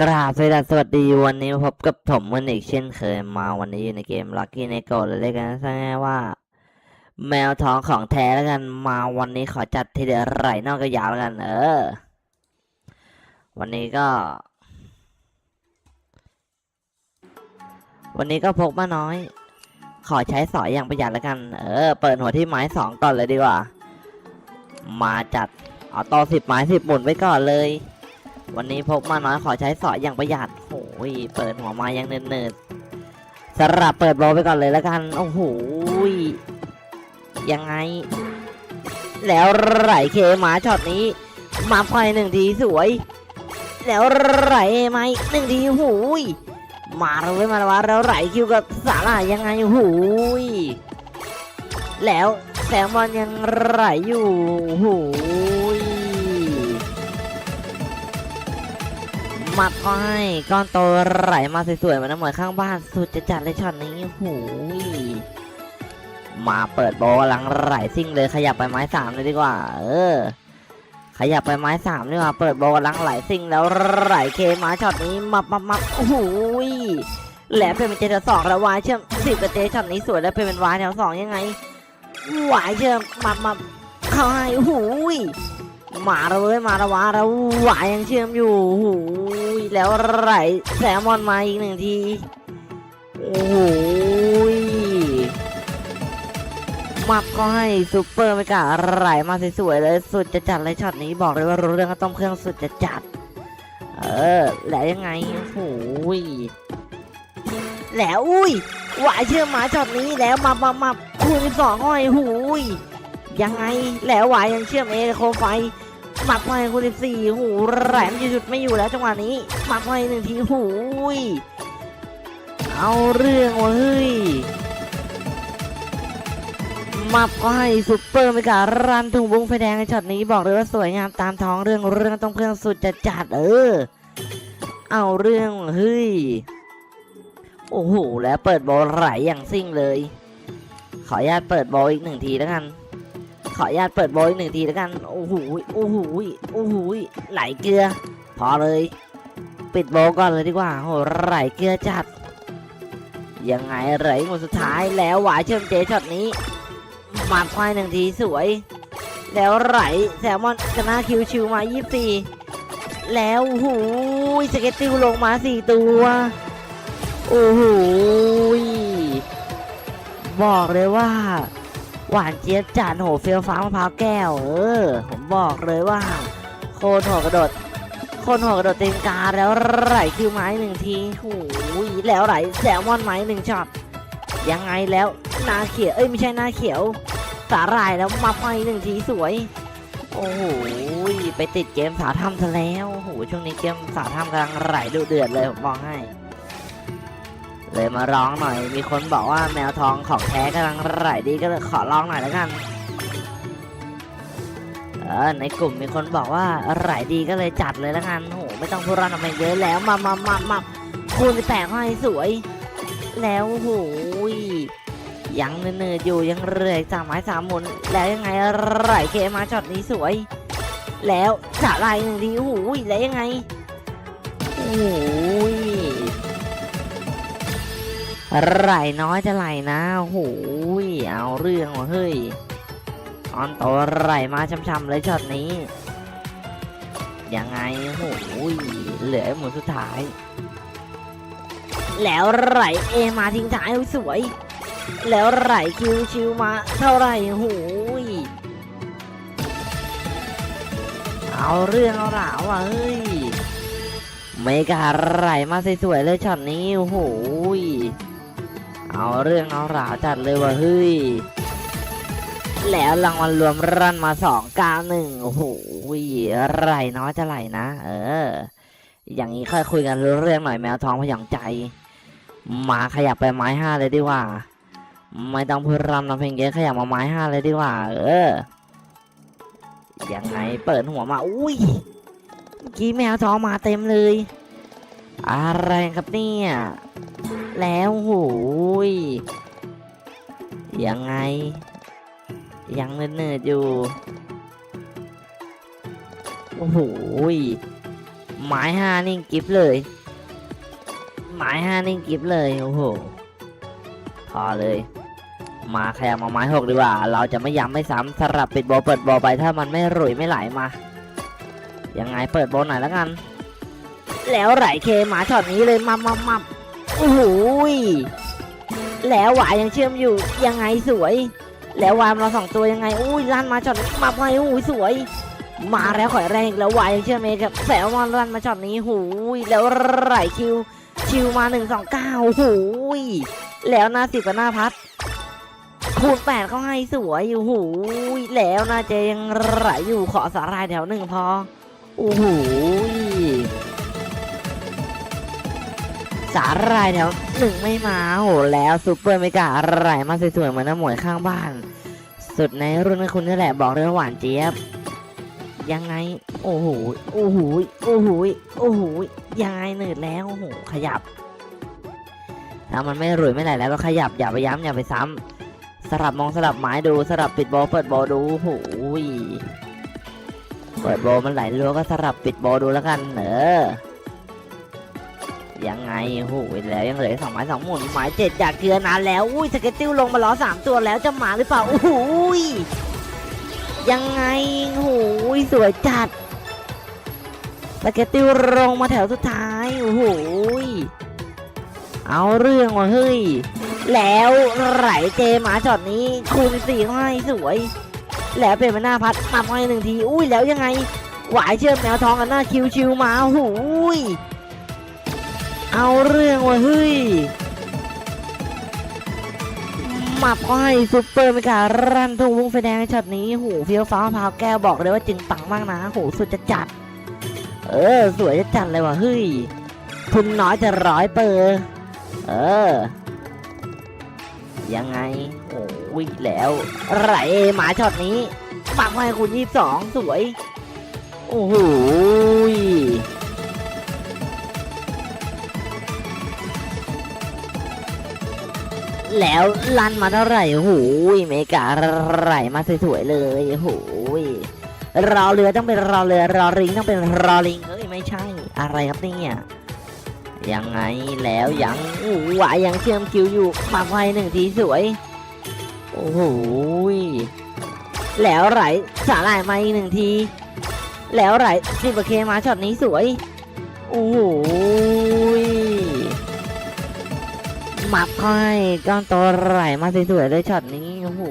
กราบสวัสดีวันนี้พบกับผมมันอีกเช่นเคยมาวันนี้อยู่ในเกม Lucky n e g o เลยเรียกกันซะง่ายว่า แมวท้องของแท้แล้วกันมาวันนี้ขอจัดทีเดียวไหลนอกก็ยาวแล้วกัน เออ วันนี้ก็ วันนี้ก็พกมาน้อย ขอใช้สอยอย่างประหยัดแล้วกัน เออ เปิดหัวที่ไม้สองก่อนเลยดีกว่า มาจัดเอาต่อสิบไม้สิบหมุนไว้ก่อนเลย วันนี้พกมาน้อยขอใช้สอยอย่างประหยัดโอ้ยเปิดหัวมายังเนินๆสำหรับเปิดโบไปก่อนเลยแล้วกัน โอ้โหยังไง แล้วไหลเคหมาช็อตนี้ มาไฟหนึ่งทีสวย แล้วไหลไหมหนึ่งทีหูยมาเลยมาแล้ววะแล้วไหลคิวกับสาหร่ายังไงหูยแล้วแซลมอนยังไหลอยู่หูย มัดก็ให้ก้อนโตไหลมาสวยๆเหมือนน้ำเหมือนข้างบ้านสุดจะจัดเลยช็อตนี้หูยมาเปิดโบกำลังไหลซิ่งเลยขยับไปไม้สามเลยดีกว่า เออ ขยับไปไม้สามดีกว่าเปิดโบกำลังไหลซิ่งแล้วไหลเคมาช็อตนี้มับมับมับหยแหลมเป็นเจแถวสองแล้ววายเชื่อมสิบกับเจช็อตนี้สวยแล้วเป็นวายแถวสองยังไงวายเชื่อมมับมับเข้าให้โอ้โหย มาแล้วเว้ยมาแล้ววะแล้วหวายังเชื่อมอยู่หูยแล้วไหลแซลมอนมาอีกหนึ่งทีโอ้โหยมับก็ให้ซูเปอร์ไม่กล้าไหลมาสวยๆเลยสุดจะจัดเลยช็อตนี้บอกเลยว่ารู้เรื่องก็ต้มเครื่องสุดจะจัด เออ แล้วยังไงโอ้ยแล้วอุ้ยหวายเชื่อมมาช็อตนี้แล้วมามามาคูณสองห้อยหูยยังไงแล้ววายยังเชื่อมเอโคไฟ หมักไฟคูณสี่หูแหลมจะหยุดไม่อยู่แล้วจังหวะนี้หมักไฟหนึ่งทีหูยเอาเรื่องวะเฮ้ยมับก็ให้ซุปเปอร์เมการันถุงบุ้งไฟแดงในช็อตนี้บอกเลยว่าสวยงามตามท้องเรื่องเรื่องต้องเครื่องสุดจะจัดเออ เอาเรื่องเฮ้ยโอ้โหแล้วเปิดบอลไหลอย่างซิ่งเลย ขออนุญาตเปิดบอลอีกหนึ่งทีแล้วกัน ขออนุญาตเปิดโบยอีกหนึ่งทีแล้วกัน โอ้โหโอ้โหโอ้โหไหลเกลือ พอเลย ปิดโบก่อนเลยดีกว่าโหไหลเกลือจัด ยังไงไหลหมดสุดท้ายแล้วหวายเชื่อมเจช็อตนี้มาดควายหนึ่งทีสวย แล้วไหลแซลมอนชนะคิวชิวมา 24 แล้วโอ้โหูยสเก็ตติวลงมา 4 ตัว โอ้โหบอกเลยว่า หวานเจี๊ยบจานโหเฟี้ยวฟ้ามะพร้าวแก้ว เออ ผมบอกเลยว่า โคตรหัวกระโดด โคตรหัวกระโดดเต็มกาแล้วไหลคิวไม้หนึ่งทีหูยแล้วไหลแซลมอนไม้หนึ่งช็อตยังไงแล้วนาเขียวเอ้ยไม่ใช่นาเขียว สาหร่ายแล้วมาไฟหนึ่งทีสวย โอ้โหไปติดเกมสาถ้ำซะแล้วโอ้โหช่วงนี้เกมสาถ้ำกำลังไหลดุเดือดเลยผมบอกให้ เลยมาร้องหน่อย มีคนบอกว่าแมวทองของแท้กำลังไหลดีก็เลยขอร้องหน่อยแล้วกัน เออในกลุ่มมีคนบอกว่าไหลดีก็เลยจัดเลยแล้วกันโหไม่ต้องพูดรอนทำไมเยอะแล้วมามามามาคูณแตกให้สวย แล้วโหยยังเนืดๆอยู่ยังเรื่อยสามไม้สามหมุน แล้วยังไงไหลเคมาช็อตนี้สวย แล้วสาลายหนึ่งทีโอ้โหยแล้วยังไงโอ้ย ไหลน้อยจะไหลนะโอ้โหยเอาเรื่องว่ะเฮ้ยออนโตไหลมาช้ำๆเลยช็อตนี้ ยังไงโอ้โหยเหลือหมุนสุดท้าย แล้วไหลเอมาทิ้งท้ายโอ้ยสวย แล้วไหลคิวชิวมาเท่าไหร่โอ้โหยเอาเรื่องเอาราวว่ะเฮ้ยเมกาไหลมาสวยๆเลยช็อตนี้โอ้โหย เอาเรื่องเอาราวจัดเลยว่ะเฮ้ย แล้วรางวัลรวมรันมาสองเก้าหนึ่งโอ้โหไหลน้อยจะไหลนะ เออ อย่างนี้ค่อยคุยกันเรื่องหน่อยแมวทองพยองใจ มาขยับไปไม้ห้าเลยดีกว่า ไม่ต้องพูดรำนำเพลงเยอะขยับมาไม้ห้าเลยดีกว่า เออ ยังไงเปิดหัวมา อุ้ยเมื่อกี้แมวทองมาเต็มเลย อะไรครับเนี่ย แล้วโหยยังไง ยังเนิร์ดอยู่ โอ้โหหมายห้านิ่งกิฟเลย หมายห้านิ่งกิฟเลย โอ้โห พอเลย มาขยับมาไม้หกดีกว่า เราจะไม่ย้ำไม่ซ้ำสลับปิดบอเปิดบอไปถ้ามันไม่รุยไม่ไหลมา ยังไงเปิดบอหน่อยแล้วกัน แล้วไหลเคหมาช็อตนี้เลยมามามาโอ้โหแล้วหวายยังเชื่อมอยู่ยังไงสวย แล้ววายเราสองตัวยังไงอุ้ยลั่นมาช็อตมาไปอุ้ยสวย มาแล้วข่อยแรงแล้ววายยังเชื่อมเองกับแสวมาลั่นมาช็อตนี้หูยแล้วไหลคิวคิวมาหนึ่งสองเก้าหูยแล้วหน้าสิบกับหน้าพัดคูณแปดเขาให้สวยอยู่หูยแล้วน่าจะยังไหลอยู่ขอสาหรายแถวหนึ่งพอโอ้โห สาหรายแถวหนึ่งไม่มาโหแล้วซูเปอร์เมกาอะไรมาสวยๆเหมือนน้ำหมวยข้างบ้าน สุดในรุ่นให้คุณนี่แหละบอกเลยว่าหวานเจี๊ยบ ยังไง โอ้โหโอ้โหโอ้โหโอ้โหยังไงหนืดแล้วโอ้โหขยับ ถ้ามันไม่รวยไม่ไหลแล้วก็ขยับอย่าไปย้ำอย่าไปซ้ำสลับมองสลับไม้ดูสลับปิดบอลเปิดบอลดูโอ้ยเปิดบอลมันไหลรัวก็สลับปิดบอลดูแล้วกันเออ ยังไงโอ้โหแล้วยังเหลือสองไม้สองหมุนไม้เจ็ดอยากเกลือนานแล้วอุ้ยสเก็ตติ้วลงมาล้อสามตัวแล้วจะมาหรือเปล่าโอ้ยยังไงโอ้โหยสวยจัดสเก็ตติ้วลงมาแถวสุดท้ายโอ้โหยเอาเรื่องว่ะเฮ้ยแล้วไหลเจมาช็อตนี้คูณสี่ให้สวย แล้วเป็นมาหน้าพัดมาให้หนึ่งที อุ้ยแล้วยังไงหวายเชื่อมแมวทองกันหน้าคิวชิวมาหูย เอาเรื่องว่ะเฮ้ยหมับเขาให้ซุปเปอร์เมการันทุ่งวงไฟแดงในช็อตนี้หูเฟี้ยวฟ้าวพาวแก้วบอกเลยว่าจึงปังมากนะโหสุดจะจัด เออ สวยจะจัดเลยว่ะเฮ้ยทุนน้อยจะร้อยเปอร์เออ ยังไงโอ้ยแล้วไหลหมาช็อตนี้ปักไว้คุณยี่สองสวย โอ้โห แล้วลันมาเท่าไหร่โอ้ยเมกาไหลมาสวยๆเลยโอ้ยรอเรือต้องเป็นรอเรือรอริงต้องเป็นรอลิงเฮ้ยไม่ใช่ อะไรครับเนี่ยยังไงแล้วยังอู้หวายังเชื่อมคิวอยู่ปักไวหนึ่งทีสวย โอ้โหยแล้วไหลสาหร่ายมาอีกหนึ่งที แล้วไหลสิบเคมาช็อตนี้สวย โอ้โห มับค่อยก้อนโตไหลมาสวยๆเลยช็อตนี้โอ้โห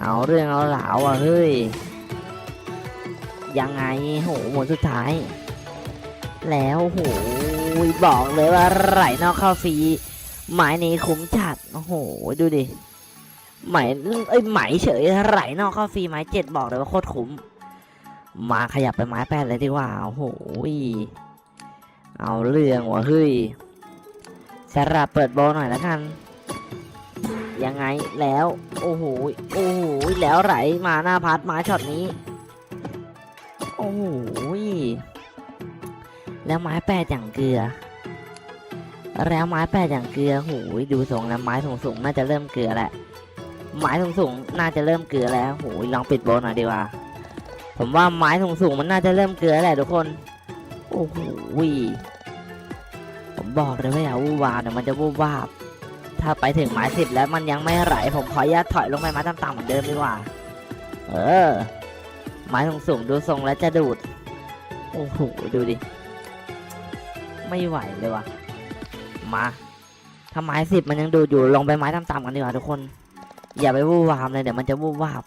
เอาเรื่องเอาหลาวอะเฮ้ยยังไงโหหมดสุดท้าย แล้วโหบอกเลยว่าไหลนอกเข้าฟรีหมายนี้คุ้มจัดโอ้โหดูดิหมายเอ้ยหมายเฉยไหลนอกเข้าฟรีไม้เจ็ดบอกเลยว่าโคตรคุ้มมาขยับไปไม้แปดเลยดีกว่าโอ้โหเอาเรื่องว่ะเฮ้ย สลับเปิดโบอหน่อยแล้วกัน ยังไงแล้ว โอ้โหโอ้โหแล้วไหลมาหน้าพัดมาช็อตนี้ โอ้โหแล้วไม้แปดอย่างเกลือ แล้วไม้แปดอย่างเกลือหูยดูทรงแล้วไม้สูงๆน่าจะเริ่มเกลือแหล้วไม้สูงๆน่าจะเริ่มเกลือแล้วหูยลองปิดโบนหน่อยดีกว่า ผมว่าไม้สูงๆมันน่าจะเริ่มเกลือแหละทุกคน โอ้โห บอกเลยว่าอย่าวูบวาบเดี๋ยวมันจะวูบวาบ ถ้าไปถึงไม้สิบแล้วมันยังไม่ไหลผมขออนุญาตถอยลงไปไม้ต่ำๆเหมือนเดิมดีกว่า เออ ไม้สูงๆดูทรงแล้วจะดูด โอ้โหดูดิ ไม่ไหวเลยว่ะ มาถ้าไม้สิบมันยังดูดอยู่ลงไปไม้ต่ำๆกันดีกว่าทุกคน อย่าไปวูบวามเลยเดี๋ยวมันจะวูบวาบ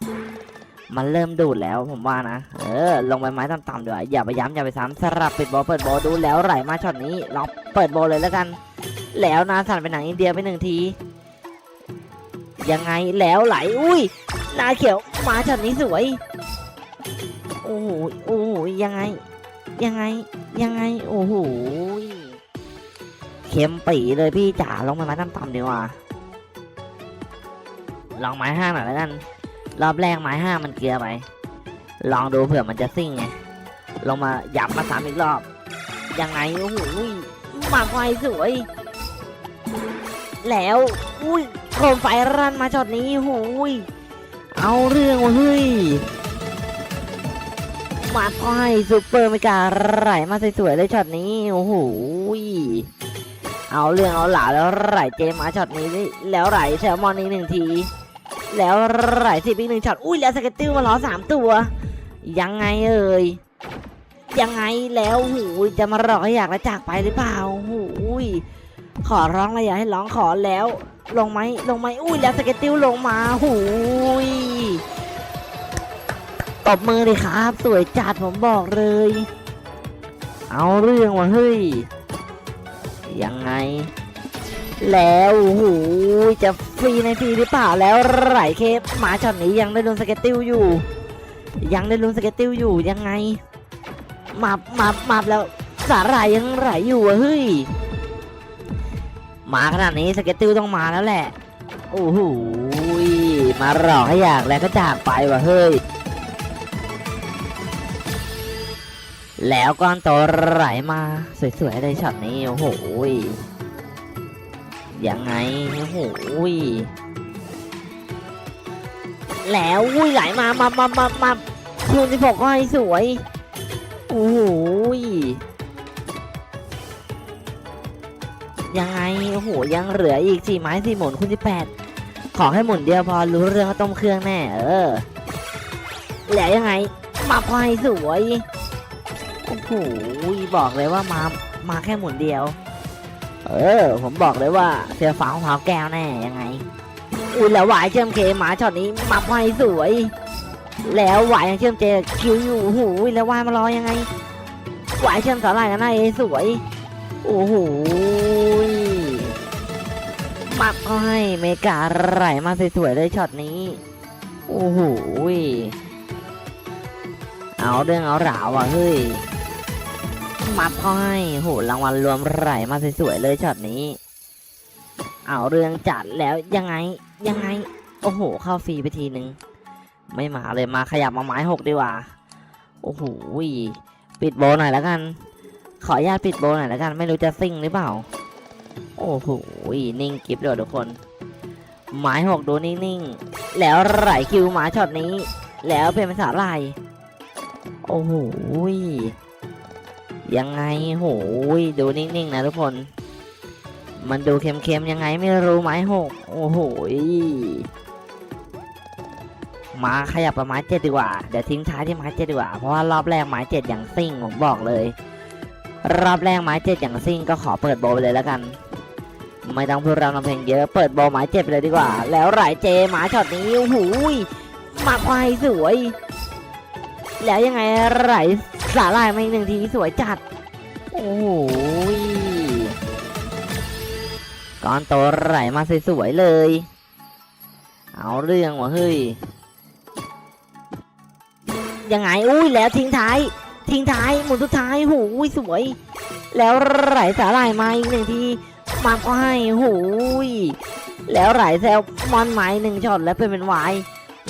มันเริ่มดูดแล้วผมว่านะ เออ ลงไปไม้ต่ำๆดีกว่าอย่าไปย้ำอย่าไปซ้ำสลับปิดบอลเปิดบอลดูแล้วไหลมาช็อตนี้ลองเปิดบอลเลยแล้วกัน แล้วนาสันเป็นหนังอินเดียไปหนึ่งที ยังไงแล้วไหลอุ้ยนาเขียวมาช็อตนี้สวย โอ้โหโอ้โหยังไง ยังไงยังไงโอ้โหเข็มปีเลยพี่จ๋าลงมาไม้ต่ำๆดีกว่าลองไม้ห้าหน่อยแล้วกัน รอบแรกไม้ห้ามันเกลือไป ลองดูเผื่อมันจะซิ่งไง ลงมาย้ำมาสามอีกรอบ ยังไง โอ้โหหมากไฟสวย แล้ว อุ้ยโคมไฟรันมาช็อตนี้โอ้โหยเอาเรื่องวะเฮ้ยมาก็ให้ซูเปอร์เมกาไหลมาสวยๆเลยช็อตนี้ โอ้โหเอาเรื่องเอาหลาแล้วไหลเจมาช็อตนี้แล้วไหลแซลมอนอีกหนึ่งที แล้วไหลสิบอีกหนึ่งช็อต อุ้ยแล้วสเก็ตติ้วมาล้อสามตัว ยังไงเอ่ย ยังไงแล้วหูจะมาหลอให้อยากละจากไปหรือเปล่าหูยขอร้องเลยอย่าให้ร้องขอแล้ว ลงไหมลงไหมอุ้ยแล้วสเก็ตติ้วลงมาหูยตบมือเลยครับ สวยจัดผมบอกเลย เอาเรื่องว่ะเฮ้ย ยังไง แล้วหูยจะฟรีในฟรีหรือเปล่าแล้วไหลเคปหมาช็อตนี้ยังได้ลุ้นสเก็ตติ้วอยู่ ยังได้ลุ้นสเก็ตติ้วอยู่ยังไงมามามาแล้วสาหร่ายยังไหลอยู่อะเฮ้ยมาขนาดนี้สเก็ตติวต้องมาแล้วแหละโอ้โหมาหลอกให้อยากแล้วก็จากไปว่ะเฮ้ยแล้วก้อนโตไหลมาสวยๆเลยช็อตนี้โอ้โห ยังไงโอ้โหยแล้วอุ้ยไหลมามามามามาคูณสิบหกก็ให้สวยโอ้โหยยังไงโอ้โหยังเหลืออีกสี่ไม้สี่หมุนคุณที่แปดขอให้หมุนเดียวพอรู้เรื่องก็ต้มเครื่องแน่เออแล้วยังไงมาควายสวยโอ้โหบอกเลยว่ามามาแค่หมุนเดียว เออ ผมบอกเลยว่าเสือฟ้าของเท้าแก้วแน่ยังไง อุ้ยแล้วหวายเชื่อมเคหมาช็อตนี้มาควสวย แล้วหวายยังเชื่อมเจคิวอยู่โอ้โหแล้ววายมารอยังไงหวายเชื่อมสาหร่ายกันหน้าเอสวยโอ้โหมัดก็ให้เมกาไหลมาสวยๆเลยช็อตนี้โอ้โหเอาเรื่องเอาราวอะเฮ้ย มัดก็ให้โหรางวัลรวมไหลมาสวยๆเลยช็อตนี้ เอาเรื่องจัดแล้วยังไงยังไง โอ้โห เข้าฟรีไปทีนึง ไม่มาเลยมาขยับมาไม้หกดีกว่า โอ้โหปิดโบว์หน่อยแล้วกัน ขออนุญาตปิดโบว์หน่อยแล้วกัน ไม่รู้จะซิ่งหรือเปล่า โอ้โหนิ่งกิฟต์เลยทุกคน ไม้หกดูนิ่งๆ แล้วไหลคิวหมาช็อตนี้ แล้วเป็นภาษาลายโอ้โห ยังไงโหยดูนิ่งๆนะทุกคน มันดูเค็มๆยังไงไม่รู้ไม้หกโอ้โหมาขยับประไม้เจ็ดดีกว่า เดี๋ยวทิ้งท้ายที่ไม้เจ็ดดีกว่า เพราะว่ารอบแรกไม้เจ็ดอย่างซิ่งผมบอกเลย รอบแรกไม้เจ็ดอย่างซิ่งก็ขอเปิดโบไปเลยแล้วกัน ไม่ต้องพูดรำทำเพลงเยอะ เปิดโบไม้เจ็ดไปเลยดีกว่า แล้วไหลเจหมาช็อตนี้โอ้โหมาควายสวย แล้วยังไงไหล สาลายมาอีกหนึ่งทีสวยจัด โอ้โหยก้อนโตไหลมาสวยๆเลย เอาเรื่องว่ะเฮ้ย ยังไง อุ้ยแล้วทิ้งท้าย ทิ้งท้ายหมุนสุดท้ายหูยสวย แล้วไหลสาหร่ายมาอีกหนึ่งทีมาก็ให้หูยแล้วไหลแซลมอนไม้หนึ่งช็อตแล้วเป็นเป็นวาย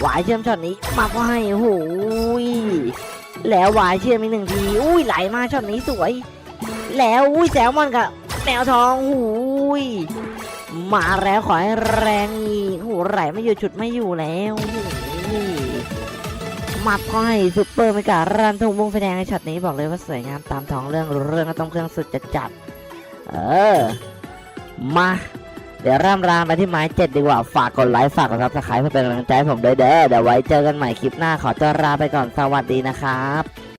วายเชื่อมช็อตนี้มาก็ให้หูย แล้ววายเชื่อมอีกหนึ่งที อุ้ยไหลมาช็อตนี้สวย แล้วอุ้ยแซลมอนกับแมวทองหูยมาแล้วขอให้แรงอีกโหไหลไม่อยู่จุดไม่อยู่แล้วมัดก็ให้ซุปเปอร์ไม่การันทงวงไฟแดงในช็อตนี้บอกเลยว่าสวยงามตามท้องเรื่องเรื่องก็ต้องเครื่องสุดจัดจัดๆเออ มา เดี๋ยวเริ่มรามไปที่ไม้เจ็ดดีกว่า ฝากกดไลค์ฝากกดซับสไครป์เพื่อเป็นกำลังใจให้ผมด้วยเด้อเดี๋ยวไว้เจอกันใหม่คลิปหน้าขอตัวลาไปก่อนสวัสดีนะครับ